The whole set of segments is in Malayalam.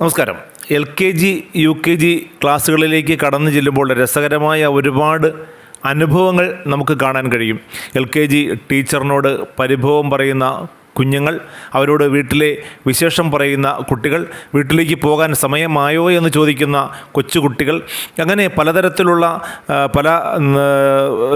നമസ്കാരം. L K G U K G ക്ലാസ്സുകളിലേക്ക് കടന്നു ചെല്ലുമ്പോൾ രസകരമായ ഒരുപാട് അനുഭവങ്ങൾ നമുക്ക് കാണാൻ കഴിയും. എൽ കെ ജി ടീച്ചറിനോട് പരിഭവം പറയുന്ന കുഞ്ഞുങ്ങൾ അവരോട് വീട്ടിലെ വിശേഷം പറയുന്ന കുട്ടികൾ വീട്ടിലേക്ക് പോകാൻ സമയമായോ എന്ന് ചോദിക്കുന്ന കൊച്ചുകുട്ടികൾ അങ്ങനെ പലതരത്തിലുള്ള പല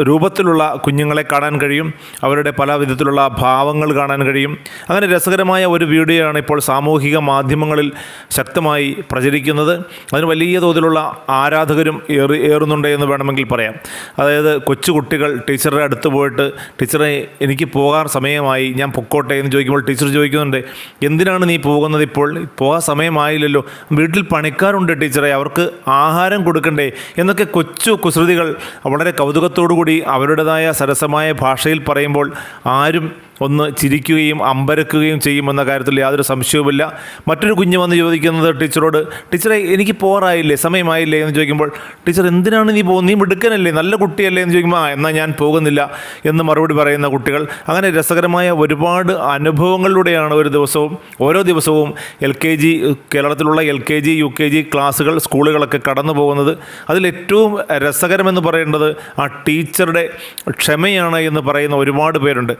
രൂപത്തിലുള്ള കുഞ്ഞുങ്ങളെ കാണാൻ കഴിയും. അവരുടെ പല വിധത്തിലുള്ള ഭാവങ്ങൾ കാണാൻ കഴിയും. അങ്ങനെ രസകരമായ ഒരു വീഡിയോ ആണ് ഇപ്പോൾ സാമൂഹിക മാധ്യമങ്ങളിൽ ശക്തമായി പ്രചരിക്കുന്നത്. അതിന് വലിയ തോതിലുള്ള ആരാധകരും ഏറി ഏറുന്നുണ്ട് എന്ന് വേണമെങ്കിൽ പറയാം. അതായത് കൊച്ചുകുട്ടികൾ ടീച്ചറുടെ അടുത്ത് പോയിട്ട് ടീച്ചറെ എനിക്ക് പോകാൻ സമയമായി ഞാൻ പൊക്കോട്ടെ എന്ന് ചോദിക്കുമ്പോൾ ടീച്ചർ ചോദിക്കുന്നുണ്ട് എന്തിനാണ് നീ പോകുന്നത് ഇപ്പോൾ? പോകാൻ സമയമായില്ലല്ലോ. വീട്ടിൽ പണിക്കാരുണ്ട് ടീച്ചറെ അവർക്ക് ആഹാരം കൊടുക്കണ്ടേ? എന്നൊക്കെ കൊച്ചു കുസൃതികൾ വളരെ കൗതുകത്തോടു കൂടി അവരുടേതായ സരസമായ ഭാഷയിൽ പറയുമ്പോൾ ആരും ഒന്ന് ചിരിക്കുകയും അമ്പരക്കുകയും ചെയ്യുമെന്ന കാര്യത്തിൽ യാതൊരു സംശയവുമില്ല. മറ്റൊരു കുഞ്ഞ് വന്ന് ചോദിക്കുന്നത് ടീച്ചറോട് ടീച്ചറെ എനിക്ക് പോറായില്ലേ? സമയമായില്ലേ? എന്ന് ചോദിക്കുമ്പോൾ ടീച്ചർ എന്തിനാണ് നീ പോകുന്നത്? നീ മിടുക്കനല്ലേ? നല്ല കുട്ടിയല്ലേ? എന്ന് ചോദിക്കുമ്പോൾ ആ എന്നാൽ ഞാൻ പോകുന്നില്ല. എന്ന് മറുപടി പറയുന്ന കുട്ടികൾ. അങ്ങനെ രസകരമായ ഒരുപാട് അനുഭവങ്ങളിലൂടെയാണ് ഒരു ദിവസവും ഓരോ ദിവസവും എൽ കെ ജി കേരളത്തിലുള്ള L K G U K G ക്ലാസ്സുകൾ സ്കൂളുകളൊക്കെ കടന്നു പോകുന്നത്. അതിലേറ്റവും രസകരമെന്ന് പറയേണ്ടത് ആ ടീച്ചറുടെ ക്ഷമയാണ് എന്ന് പറയുന്ന ഒരുപാട് പേരുണ്ട്.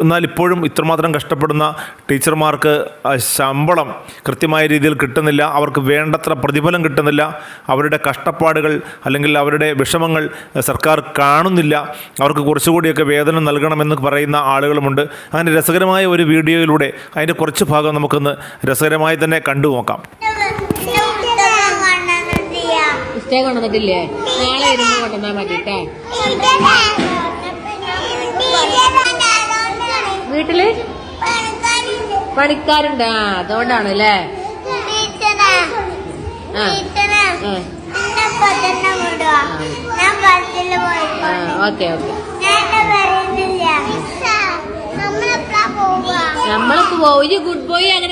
എന്നാൽ ഇപ്പോഴും ഇത്രമാത്രം കഷ്ടപ്പെടുന്ന ടീച്ചർമാർക്ക് ശമ്പളം കൃത്യമായ രീതിയിൽ കിട്ടുന്നില്ല അവർക്ക് വേണ്ടത്ര പ്രതിഫലം കിട്ടുന്നില്ല അവരുടെ കഷ്ടപ്പാടുകൾ അല്ലെങ്കിൽ അവരുടെ വിഷമങ്ങൾ സർക്കാർ കാണുന്നില്ല അവർക്ക് കുറച്ചുകൂടിയൊക്കെ വേതനം നൽകണമെന്ന് പറയുന്ന ആളുകളുമുണ്ട്. അങ്ങനെ രസകരമായ ഒരു വീഡിയോയിലൂടെ അതിന്റെ കുറച്ച് ഭാഗം നമുക്കൊന്ന് രസകരമായി തന്നെ കണ്ടു നോക്കാം. പുസ്തകം കൊണ്ടുവന്നിട്ടില്ലേ നാളെ ഇരുന്ന് കൊണ്ടുവന്നാൽ മതി കേട്ടോ വീട്ടിൽ? പണിക്കാരുണ്ട്. ആ അതുകൊണ്ടാണ് അല്ലേ? Okay okay. നമ്മളിപ്പോ പോയി ഗുഡ് ബോയ് അങ്ങനെ